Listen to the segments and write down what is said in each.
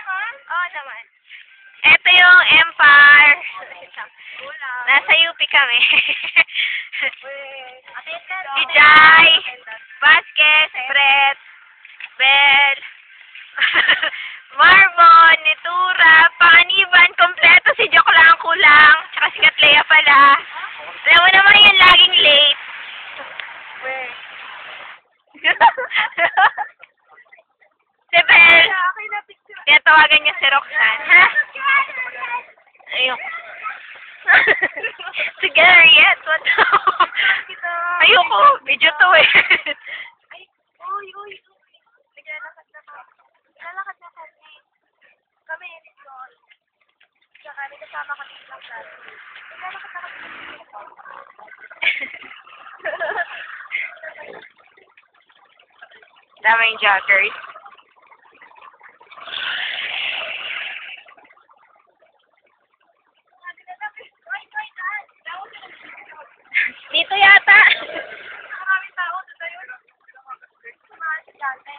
naman? Oo naman. Ito yung Empire. Nasa UP kami. si Jai, Vasquez, Brett, Bel, Marvon, Nitura, Paniban, kompleto si Joke lang kulang, tsaka si Katlea pala. Alam mo naman yung laging late. si Bel, kaya Roxanne. Ha? Ayun. Sige, Ariet, what Ayoko, video to eh. Ay, uy, na ka. Naglalakad na kami. Kami, dito. Tsaka, may kasama kami sa class. Naglalakad na kami. Daming joggers. Dito yata. Maraming tao doon tayo.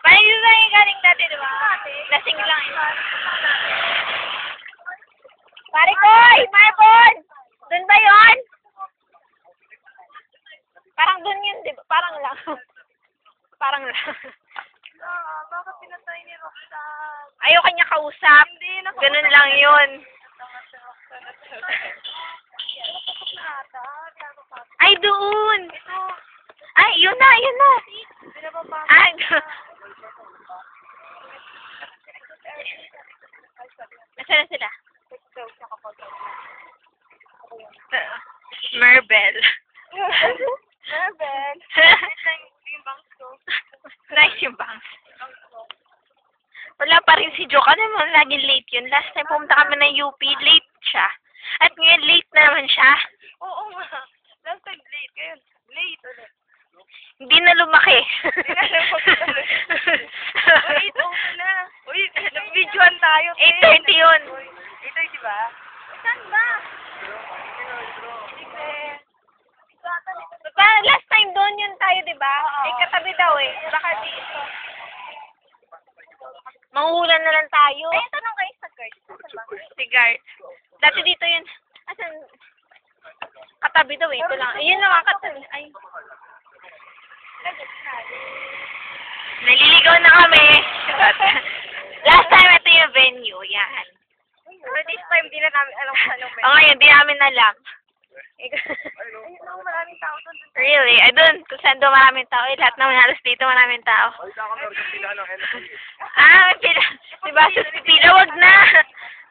Parang yun lang yung galing dati, di ba? Lasing lang eh. Pare Koy! Marbon! Doon ba yun? Parang doon yun, di ba? Parang lang. Ah, bakit pinatay ni Roxanne? Ayaw kanya kausap. Hindi, naku. Ganun lang yun. Ay, doon! Ay, yun na, yun na. Ay, Nasaan na sila? Merbel. Marvel. Yung bangs ko. nice yung bangs. Wala pa rin si Joke. Ano naman, laging late yun. Last time pumunta kami ng UP, late siya. At ngayon, late na naman siya. Oo nga. Last time late. Ngayon, late ulit. Hindi na lumaki. Hindi na lumaki. Uy, ito na. Uy, nag-videoan tayo. 8.30 yun. Ito di ba? Saan ba? Diba, last time doon yun tayo, di ba? Eh, katabi daw eh. Baka dito. Manguhulan na lang tayo. Ay, tanong kayo sa guard. Si Guard. Dati dito yun. Asan? Katabi daw eh. Ito lang. Ayun ang katabi. Ay. Naliligaw na kami. Last time, ito yung venue. Yan. Pero this time, di na namin alam kung anong O ngayon, di namin alam. Really? Ay, doon. Doon maraming tao. Eh, lahat naman halos dito maraming tao. Ah, may pila. Si Basos pila, wag na.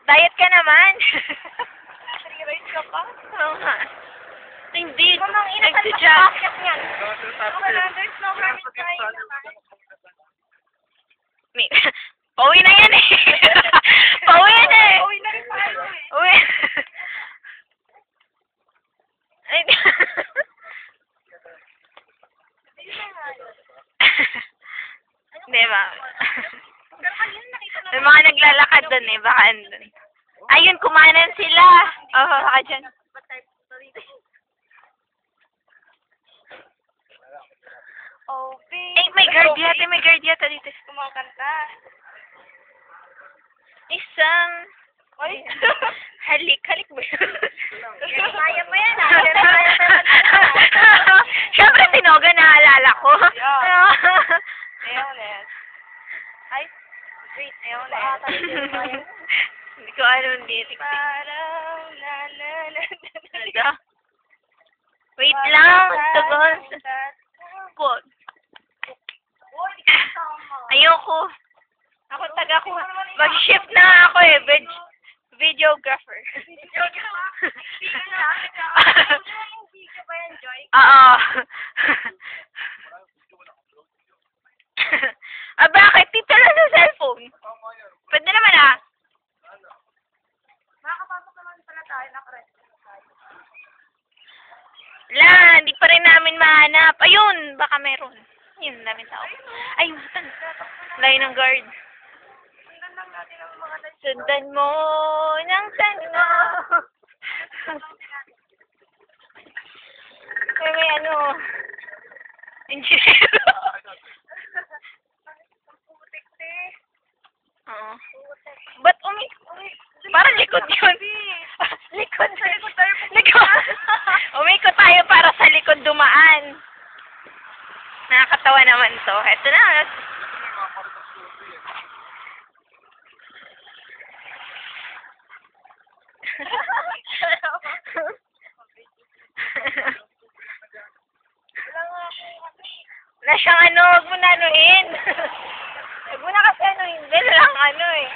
Diet ka naman. Three rides ka pa? Oo nga. Hindi. Mamang ina, saan Nagsidyag. makakakit niyan? Wala, there's no harm in trying naman. May, pauwi na yan eh. pauwi na eh. Uwi na rin tayo eh. Uwi. Ay, Di ba? May mga naglalakad doon eh. Baka andun. Ayun, kumanan sila. Oo, oh, baka dyan. Oh, babe. Eh, may guard yata. May guard yata dito. Kumakanta. Isang... Oy. Halik. Halik ba yun? Kaya mo yan ah. Kaya mo yan ah. Siyempre, tinoga naalala ko. Yeah. Yan. Ay, wait, na yan. Hindi ko alam lyrics. eh. Parang na na na na Ano? Wait lang. Tagal. Ka tama. Ayoko. Ako taga ko. Mag-shift na ako eh. Vid- videographer. Video ka ba? Video na. Video ba yan, Joy? Oo. ah, bakit? Tita lang sa cellphone. Pwede naman ah. Makakapasok naman pala tayo, nakarest tayo. Wala, hindi pa rin namin mahanap. Ayun, baka meron. Ayun, daming tao. Ayun, tan. Layo ng guard. Sundan mo ng tango. May may ano. Engineer. Ang putik, te. Oo. Ba't umi... Parang likod yun. likod. Sa likod tayo likod. Umikot tayo para sa likod dumaan. Nakakatawa naman to. Ito na. Wala na siyang ano, huwag mo na anuhin. Huwag mo na kasi anuhin. Dahil lang ano eh.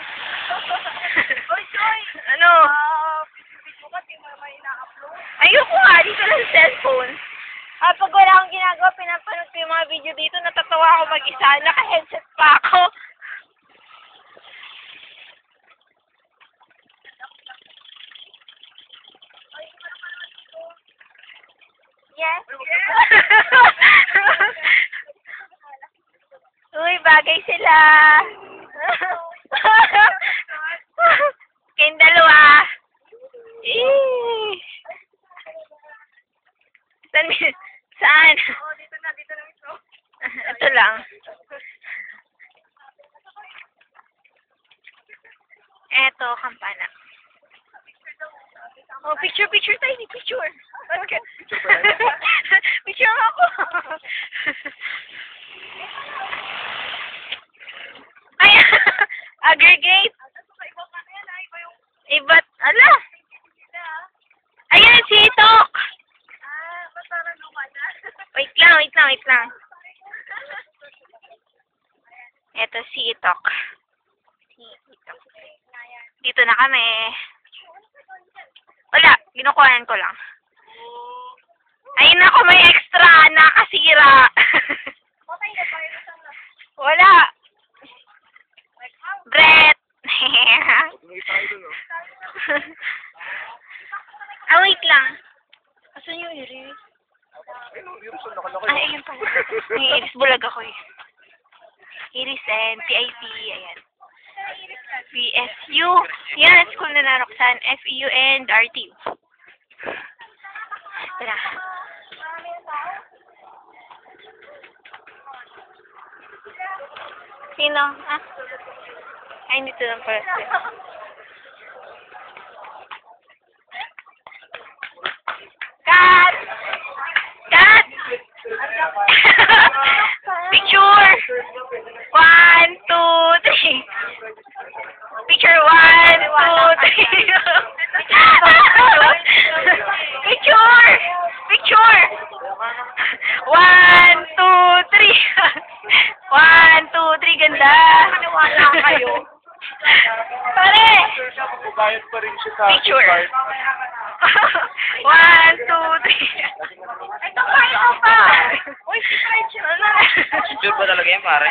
Ano? Ayoko nga, dito lang sa cellphone. Ah, pag wala akong ginagawa, pinapanood ko yung mga video dito, natatawa ako mag-isa. Naka-headset pa ako. Yes? Uy, bagay sila. Saan? Saan? Oo, dito na, dito na mismo. Ito lang. Eto, kampana. Oh, picture, picture tayo, picture. Let's get. picture mo ako. Ay, aggregate. Tapos sa ibang ano yan, ah, iba yung Iba't, ala. nila. ah. Ayan, si Tok. Ah, ba't parang luma na? Wait lang, wait lang, wait lang. Eto si Itok. Si Itok. Dito na kami. Wala, ginukuhaan ko lang. Ayun ako, may extra, nakasira. Okay, na pa yun sa Wala. Like, how? Brett. ah, wait lang. Asan yung iris? Ay, ayun pala. May iris bulag ako eh. Iris and PIP, ayan. PSU. Yan, school na naroksan. FEU and RTU. Tara. Sino? Ah? Ay, dito lang pala. sila. Cut! Cut! Picture! One, two, three. Picture one, two, three. Picture! Picture! One, two, three. One, two, three. Ganda. Maniwala kayo. Pare! Picture. One, two, three. Ito pa, ito pa. Uy, si French na. Sure ba talaga yan, pare?